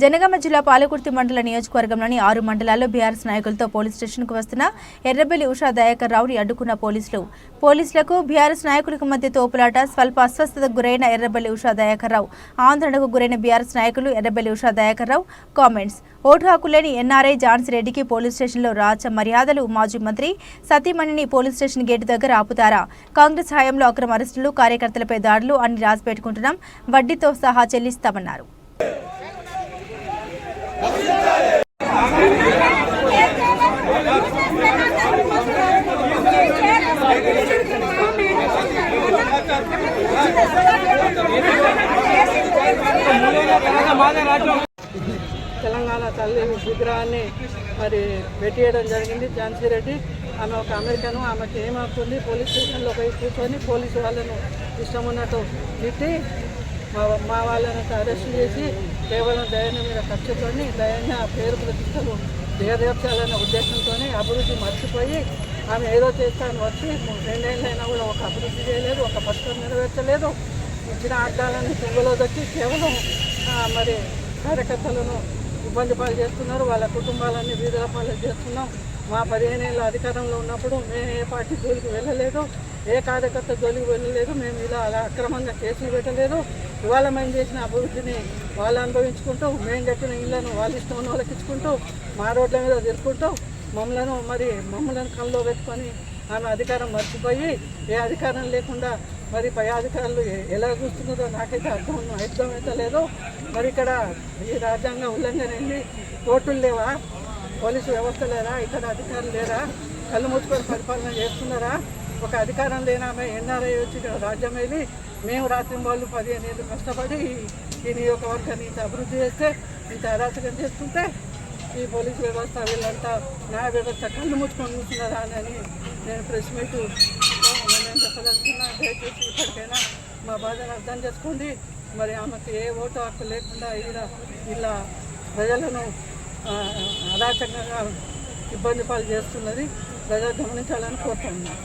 జనగామ జిల్లా పాలకుర్తి మండల నియోజకవర్గంలోని ఆరు మండలాల్లో బీఆర్ఎస్ నాయకులతో పోలీస్ స్టేషన్కు వస్తున్న ఎర్రబెల్లి ఉషా దయాకర్ రావుని అడ్డుకున్న పోలీసులు. పోలీసులకు బీఆర్ఎస్ నాయకులకు మధ్య తోపులాట స్వల్ప అస్వస్థతకు గురైన ఎర్రబెల్లి ఉషా దయాకర్ రావు. ఆందోళనకు గురైన బీఆర్ఎస్ నాయకులు ఎర్రబెల్లి ఉషా దయాకర్ రావు. కామెంట్స్. ఓటు హక్కులేని ఎన్ఆర్ఐ జాన్స్ రెడ్డికి పోలీస్ స్టేషన్లో రాచ మర్యాదలు మాజీ మంత్రి సతీమణిని పోలీస్ స్టేషన్ గేటు దగ్గర ఆపుతారా? కాంగ్రెస్ హయాంలో అక్రమ అరెస్టులు కార్యకర్తలపై దాడులు అన్ని రాసి పెట్టుకుంటున్నాం వడ్డీతో సహా చెల్లిస్తామన్నారు. తెలంగాణ తల్లి విగ్రహాన్ని మరి పెట్టేయడం జరిగింది. ఝాన్సీ రెడ్డి ఆమె ఒక అమెరికను ఆమెకి ఏమవుతుంది? పోలీస్ స్టేషన్లో పోయి కూర్చొని పోలీసు వాళ్ళను ఇష్టం ఉన్నట్టు తిట్టి మా మా వాళ్ళని అరెస్ట్ చేసి కేవలం దయాన్ని మీద ఖర్చుతోని దయాన్ని ఆ పేరు ప్రతిష్టలు దిగదేర్చాలనే ఉద్దేశంతో అభివృద్ధి మర్చిపోయి ఆమె ఏదో చేస్తాను వచ్చి రెండేళ్ళైనా కూడా ఒక అభివృద్ధి చేయలేదు ఒక పథకం నెరవేర్చలేదు. ఇచ్చిన అడ్డాలను తుంగలో వచ్చి కేవలం మరి కార్యకర్తలను ఇబ్బంది పాలు చేస్తున్నారు. వాళ్ళ కుటుంబాలన్నీ వీధుల పాలు చేస్తున్నాం. మా పదిహేను ఏళ్ళ అధికారంలో ఉన్నప్పుడు మేము ఏ పార్టీ జోలికి వెళ్ళలేదు ఏ కార్యకర్త జోలికి వెళ్ళలేదు మేము ఇలా అలా అక్రమంగా కేసులు పెట్టలేదు. ఇవాళ మేము చేసిన అభివృద్ధిని వాళ్ళు అనుభవించుకుంటూ మేము కట్టిన ఇళ్ళను వాళ్ళ ఇష్టం ఉన్న వాళ్ళకి ఇచ్చుకుంటూ మా రోడ్ల మీద తిరుగుకుంటూ మమ్మలను మరి మమ్మలను కళ్ళలో పెట్టుకొని ఆమె అధికారం మర్చిపోయి ఏ అధికారం లేకుండా మరి పై అధికారులు ఎలా చూస్తున్నదో నాకైతే అర్థం అర్థమైతే లేదు మరి ఇక్కడ ఈ రాజ్యాంగ ఉల్లంఘన ఏంది కోర్టులు లేవా? పోలీసు వ్యవస్థ లేరా? ఇక్కడ అధికారులు లేరా? కళ్ళు మూసుకొని పరిపాలన చేస్తున్నారా? ఒక అధికారం లేనామే ఎన్ఆర్ఐ వచ్చి ఇక్కడ రాజ్యం వెళ్ళి మేము రాత్రి వాళ్ళు పదిహేను ఏళ్ళు కష్టపడి ఈ- ఈ నియోజకవర్గాన్ని ఇంత అభివృద్ధి చేస్తే ఇంత అరాచకం చేస్తుంటే ఈ పోలీస్ వ్యవస్థ వీళ్ళంతా న్యాయ వ్యవస్థ కళ్ళు ముచ్చుకొని కూర్చున్నారా అని నేను ప్రెస్ మీట్ నేను చెప్పదలుచుకున్నా. దయచేసి ఇప్పటికైనా మా బాధను అర్థం చేసుకోండి. మరి ఆమెకు ఏ ఓటు హక్కు లేకుండా ఇలా ఇలా ప్రజలను అరాచకంగా ఇబ్బంది పాలు చేస్తున్నది ప్రజలు గమనించాలని కోరుతున్నాను